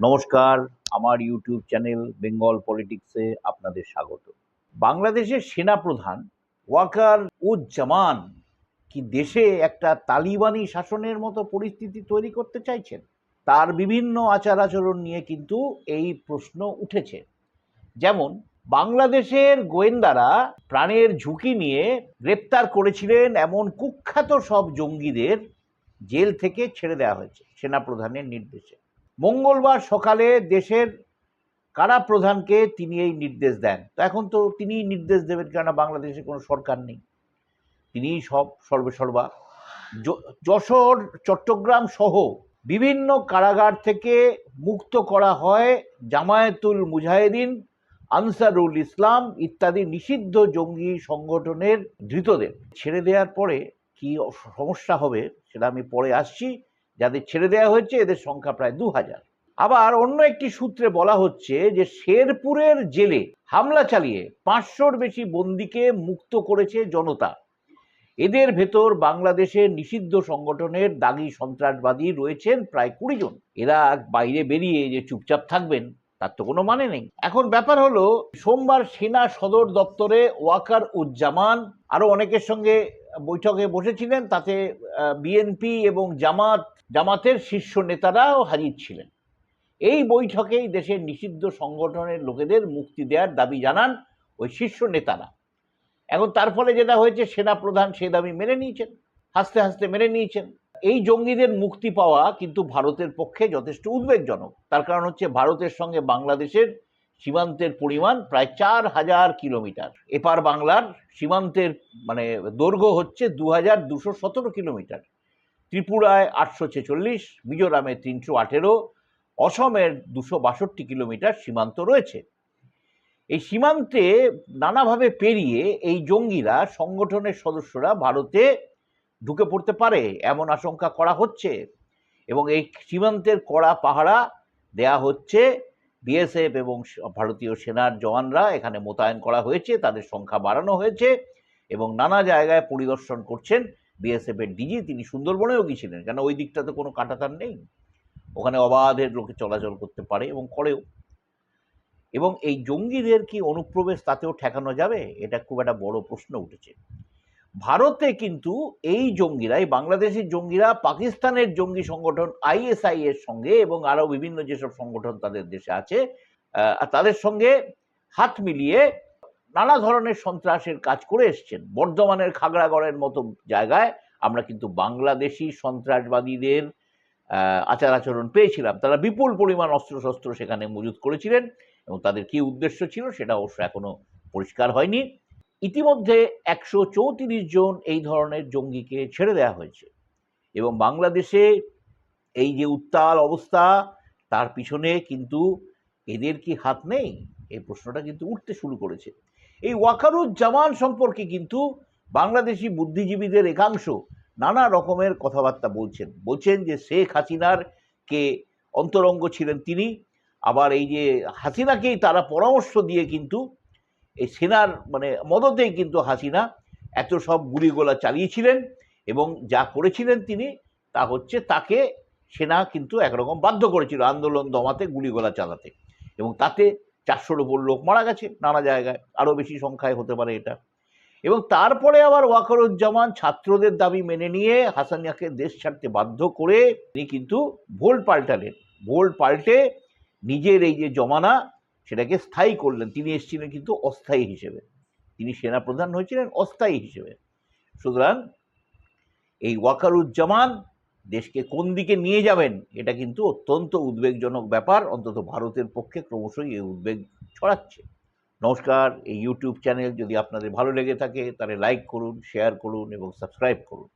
নমস্কার, আমার YouTube channel Bengal পলিটিক্সে আপনাদের স্বাগত। বাংলাদেশের সেনাপ্রধান ওয়াকার উজ্জামান কি দেশে একটা তালিবানি শাসনের মতো পরিস্থিতি তৈরি করতে চাইছেন? তার বিভিন্ন আচার আচরণ নিয়ে কিন্তু এই প্রশ্ন উঠেছে। যেমন, বাংলাদেশের গোয়েন্দারা প্রাণের ঝুঁকি নিয়ে গ্রেপ্তার করেছিলেন এমন কুখ্যাত সব জঙ্গিদের জেল থেকে ছেড়ে দেওয়া হয়েছে, সেনাপ্রধানের নির্দেশে। মঙ্গলবার সকালে দেশের কারা প্রধানকে তিনি এই নির্দেশ দেন? তো এখন তো তিনিই নির্দেশ দেবেন কেননা বাংলাদেশে কোনো সরকার নেই। তিনিই সব সর্বেসর্বা যশোর, চট্টগ্রাম সহ বিভিন্ন কারাগার থেকে মুক্ত করা হয় জামায়াতুল মুজাহিদিন, আনসারুল ইসলাম ইত্যাদি নিষিদ্ধ জঙ্গি সংগঠনের ধৃতদের। ছেড়ে দেওয়ার পরে কি সমস্যা হবে সেটা আমি পরে আসছি। যাদের ছেড়ে দেওয়া হয়েছে, এদের সংখ্যা প্রায় দু হাজার আবার অন্য একটি সূত্রে বলা হচ্ছে যে, শেরপুরের জেলে হামলা চালিয়ে পাঁচশোর বেশি বন্দিকে মুক্ত করেছে জনতা। এদের ভেতর বাংলাদেশের নিষিদ্ধ সংগঠনের দাগি সন্ত্রাসবাদী রয়েছেন প্রায় কুড়ি জন। এরা বাইরে বেরিয়ে যে চুপচাপ থাকবেন, তার তো কোনো মানে নেই। এখন ব্যাপার হলো, সোমবার সেনা সদর দপ্তরে ওয়াকার উজ্জামান আরও অনেকের সঙ্গে বৈঠকে বসেছিলেন। তাতে বিএনপি এবং জামাত জামাতের শীর্ষ নেতারাও হাজির ছিলেন। এই বৈঠকেই দেশের নিষিদ্ধ সংগঠনের লোকেদের মুক্তি দেওয়ার দাবি জানান ওই শীর্ষ নেতারা। এখন তার ফলে যেটা হয়েছে, সেনা প্রধান সে দাবি মেনে নিয়েছেন, হাসতে হাসতে মেনে নিয়েছেন। এই জঙ্গিদের মুক্তি পাওয়া কিন্তু ভারতের পক্ষে যথেষ্ট উদ্বেগজনক। তার কারণ হচ্ছে, ভারতের সঙ্গে বাংলাদেশের সীমান্তের পরিমাণ প্রায় চার হাজার কিলোমিটার। এপার বাংলার সীমান্তের মানে দৈর্ঘ্য হচ্ছে দু হাজার দুশো সতেরো কিলোমিটার। ত্রিপুরায় আটশো ছেচল্লিশ, মিজোরামে তিনশো আঠেরো, অসমের দুশো বাষট্টি কিলোমিটার সীমান্ত রয়েছে। এই সীমান্তে নানাভাবে পেরিয়ে এই জঙ্গিরা, সংগঠনের সদস্যরা ভারতে ঢুকে পড়তে পারে এমন আশঙ্কা করা হচ্ছে এবং এই সীমান্তের কড়া পাহারা দেয়া হচ্ছে। বিএসএফ এবং ভারতীয় সেনার জওয়ানরা এখানে মোতায়েন করা হয়েছে, তাদের সংখ্যা বাড়ানো হয়েছে এবং নানা জায়গায় পরিদর্শন করছেন বিএসএফ এর ডিজি তিনি সুন্দরবনেও গিয়েছিলেন কেন ওই দিকটাতে কোনো কাটাতার নেই। ওখানে অবাধের লোকে চলাচল করতে পারে এবং করেও। এবং এই জঙ্গিদের কি অনুপ্রবেশ তাতেও ঠেকানো যাবে? এটা খুব একটা বড় প্রশ্ন উঠেছে। ভারতে কিন্তু এই জঙ্গিরা এই বাংলাদেশের জঙ্গিরা, পাকিস্তানের জঙ্গি সংগঠন আইএসআই এর সঙ্গে এবং আরও বিভিন্ন যেসব সংগঠন তাদের দেশে আছে তাদের সঙ্গে হাত মিলিয়ে নানা ধরনের সন্ত্রাসের কাজ করে এসছেন। বর্ধমানের খাগড়াগড়ের মতো জায়গায় আমরা কিন্তু বাংলাদেশি সন্ত্রাসবাদীদের আচার আচরণ পেয়েছিলাম। তারা বিপুল পরিমাণ অস্ত্রশস্ত্র সেখানে মজুত করেছিলেন এবং তাদের কি উদ্দেশ্য ছিল সেটা অবশ্য এখনও পরিষ্কার হয়নি। ইতিমধ্যে একশো চৌত্রিশ জন এই ধরনের জঙ্গিকে ছেড়ে দেওয়া হয়েছে এবং বাংলাদেশে এই যে উত্তাল অবস্থা, তার পিছনে কিন্তু এদের কি হাত নেই? এই প্রশ্নটা কিন্তু উঠতে শুরু করেছে। এই ওয়াকারুজ্জামান সম্পর্কে কিন্তু বাংলাদেশি বুদ্ধিজীবীদের একাংশ নানা রকমের কথাবার্তা বলছেন। বলছেন যে শেখ হাসিনার কে অন্তরঙ্গ ছিলেন তিনি, আবার এই যে হাসিনাকেই তারা পরামর্শ দিয়ে কিন্তু এই সেনার মানে মদতেই কিন্তু হাসিনা এত সব গুলিগোলা চালিয়েছিলেন এবং যা করেছিলেন তিনি তা হচ্ছে তাকে সেনা কিন্তু একরকম বাধ্য করেছিল আন্দোলন দমাতে, গুলিগোলা চালাতে। এবং তাতে চারশোর ওপর লোক মারা গেছে নানা জায়গায়, আরও বেশি সংখ্যায় হতে পারে এটা। এবং তারপরে আবার ওয়াকারুজ্জামান ছাত্রদের দাবি মেনে নিয়ে হাসানিয়াকে দেশ ছাড়তে বাধ্য করে তিনি কিন্তু ভোল পাল্টালেন। ভোল পাল্টে নিজের এই যে জমানা, সেটাকে স্থায়ী করলেন। তিনি এসেছিলেন কিন্তু অস্থায়ী হিসেবে। তিনি সেনাপ্রধান হয়েছিলেন অস্থায়ী হিসেবে। সুতরাং এই ওয়াকারুজ্জামান দেশকে কোন দিকে নিয়ে যাবেন, এটা কিন্তু অত্যন্ত উদ্বেগজনক ব্যাপার। অন্তত ভারতের পক্ষে ক্রমশই এই উদ্বেগ ছড়াচ্ছে। নমস্কার, এই ইউটিউব চ্যানেল যদি আপনাদের ভালো লেগে থাকে, তাহলে লাইক করুন শেয়ার করুন এবং সাবস্ক্রাইব করুন।